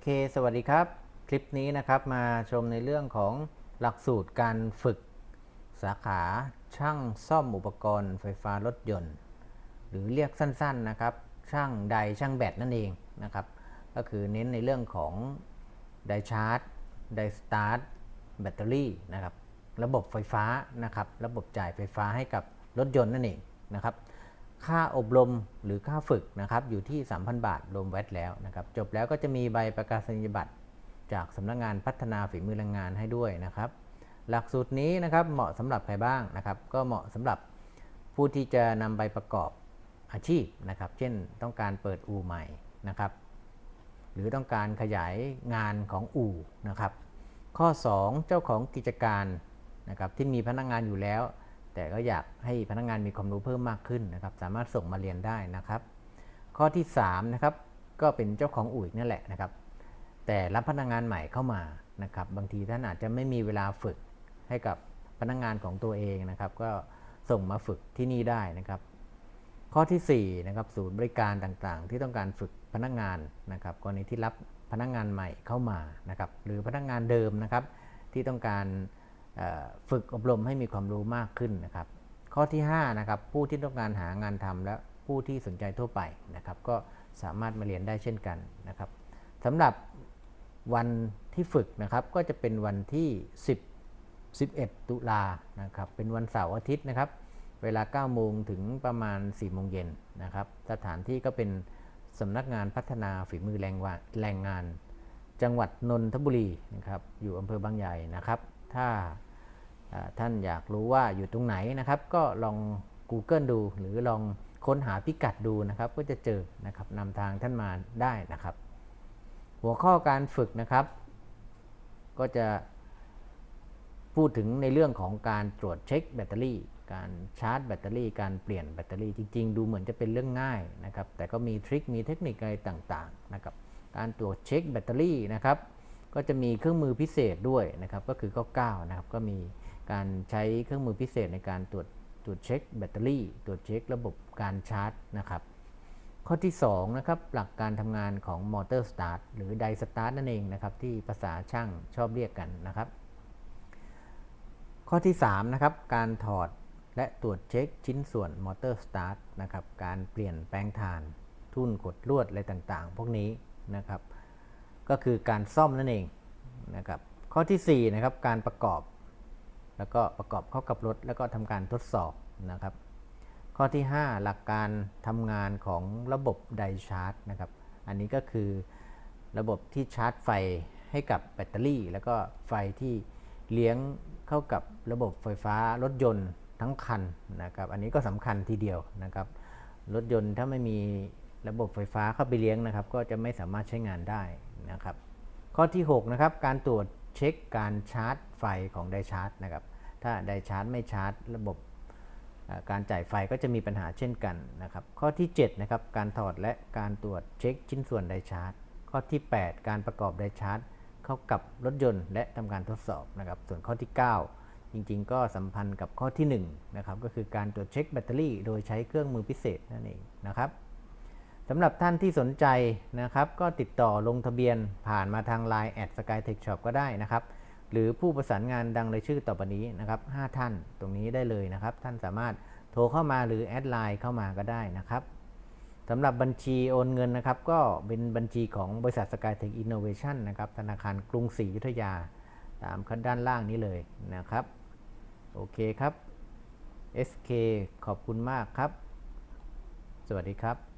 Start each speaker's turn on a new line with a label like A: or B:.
A: SK สวัสดีครับ คลิปนี้นะครับมาชมในเรื่องของหลักสูตรการฝึกสาขาช่างซ่อมอุปกรณ์ไฟฟ้ารถยนต์ หรือเรียกสั้นๆนะครับ ช่างไดช่างแบตนั่นเองนะครับ ก็คือเน้นในเรื่องของไดชาร์จไดสตาร์ทแบตเตอรี่นะครับ ระบบไฟฟ้านะครับ ระบบจ่ายไฟฟ้าให้กับรถยนต์นั่นเองนะครับ ค่าอบรมหรือค่าฝึกนะครับอยู่ที่ 3,000 บาทรวมแวตแล้วนะครับ จบแล้วก็จะมีใบประกาศนียบัตรจากสำนักงานพัฒนาฝีมือแรงงานให้ด้วยนะครับ หลักสูตรนี้นะครับเหมาะสำหรับใครบ้างนะครับ ก็เหมาะสำหรับผู้ที่จะนำใบประกอบอาชีพนะครับ เช่นต้องการเปิดอู่ใหม่นะครับ หรือต้องการขยายงานของอู่นะครับ ข้อ 2 เจ้าของกิจการนะครับที่มีพนักงานอยู่แล้ว แต่ก็อยากให้พนักงานมีความรู้เพิ่มมากขึ้นนะครับ สามารถส่งมาเรียนได้นะครับ ข้อที่3นะครับก็เป็นเจ้าของอู่นั่นแหละนะครับ แต่รับพนักงานใหม่เข้ามานะครับ บางทีท่านอาจจะไม่มีเวลาฝึกให้กับพนักงานของตัวเองนะครับ ก็ส่งมาฝึกที่นี่ได้นะครับ ข้อที่4นะครับศูนย์บริการต่างๆ ที่ต้องการฝึกพนักงานนะครับกรณีที่รับพนักงานใหม่เข้ามานะครับ หรือพนักงานเดิมนะครับที่ต้องการ ฝึกอบรมให้มีความรู้มากขึ้นนะครับ ข้อที่5นะครับผู้ที่ต้องการหางานทำและผู้ที่สนใจทั่วไปนะครับ ก็สามารถมาเรียนได้เช่นกันนะครับสำหรับวันที่ฝึกนะครับก็จะเป็นวันที่ 10 11 ตุลานะครับเป็นวันเสาร์อาทิตย์นะครับ เวลา 9 โมงถึงประมาณ 4 โมงเย็นนะครับ สถานที่ก็เป็นสำนักงานพัฒนาฝีมือแรงวาแรงงาน จังหวัดนนทบุรีนะครับอยู่อำเภอบางใหญ่นะครับ ถ้า ท่านอยากรู้ว่าอยู่ตรงไหนนะครับ ก็ลอง Google ดู หรือลองค้นหาพิกัดดูนะครับ ก็จะเจอนะครับนำทางท่านมาได้นะครับ หัวข้อการฝึกนะครับ ก็จะพูดถึงในเรื่องของการตรวจเช็คแบตเตอรี่ การชาร์จแบตเตอรี่ การเปลี่ยนแบตเตอรี่ จริง ๆ ดูเหมือนจะเป็นเรื่องง่ายนะครับ แต่ก็มีทริค มีเทคนิคอะไรต่าง ๆ นะครับ การตรวจเช็คแบตเตอรี่นะครับ ก็จะมีเครื่องมือพิเศษด้วยนะครับ ก็คือข้อ9นะครับ ก็มี การใช้เครื่องมือพิเศษในการตรวจตรวจเช็คแบตเตอรี่ ตรวจเช็คระบบการชาร์จนะครับข้อที่2นะครับหลักการทำงานของมอเตอร์สตาร์ทหรือไดสตาร์ทนั่นเองนะครับที่ภาษาช่างชอบเรียกกันนะครับ ข้อที่3นะครับการถอดและตรวจเช็คชิ้นส่วนมอเตอร์สตาร์ทนะครับการเปลี่ยนแปลงฐาน ทุ่นกดลวดอะไรต่างๆ พวกนี้นะครับ ก็คือการซ่อมนั่นเองนะครับข้อทีสี่4นะครับการประกอบ แล้วก็ประกอบเข้ากับรถแล้วก็ทำการทดสอบนะครับ ข้อที่ 5 หลักการทำงานของระบบไดชาร์จนะครับ อันนี้ก็คือระบบที่ชาร์จไฟให้กับแบตเตอรี่ แล้วก็ไฟที่เลี้ยงเข้ากับระบบไฟฟ้ารถยนต์ทั้งคันนะครับ อันนี้ก็สำคัญทีเดียวนะครับ รถยนต์ถ้าไม่มีระบบไฟฟ้าเข้าไปเลี้ยงนะครับ ก็จะไม่สามารถใช้งานได้นะครับ ข้อที่ 6 นะครับ การตรวจ เช็คการชาร์จไฟของไดชาร์จนะครับ ถ้าไดชาร์จไม่ชาร์จ ระบบการจ่ายไฟก็จะมีปัญหาเช่นกันนะครับ ข้อที่7นะครับการถอดและการตรวจเช็คชิ้นส่วนไดชาร์จ ข้อที่ 8 การประกอบไดชาร์จ เข้ากับรถยนต์และทำการทดสอบนะครับ ส่วนข้อที่ 9 จริง ๆ ก็สัมพันธ์กับข้อที่1นะครับก็คือการตรวจเช็คแบตเตอรี่ โดยใช้เครื่องมือพิเศษนั่นเองนะครับ สำหรับท่านที่สนใจนะครับ ก็ติดต่อลงทะเบียนผ่านมาทาง Line แอด Skytech Shop ก็ได้นะครับ หรือผู้ประสานงานดังในชื่อต่อไปนี้นะครับ5ท่านตรงนี้ได้เลยนะครับ ท่านสามารถโทรเข้ามาหรือแอดไลน์เข้ามาก็ได้นะครับสำหรับบัญชีโอนเงินนะครับ ก็เป็นบัญชีของบริษัท Skytech Innovation นะครับธนาคารกรุงศรีอยุธยา ตามขั้นด้านล่างนี้เลยนะครับ โอเคครับ SK ขอบคุณมากครับ สวัสดีครับ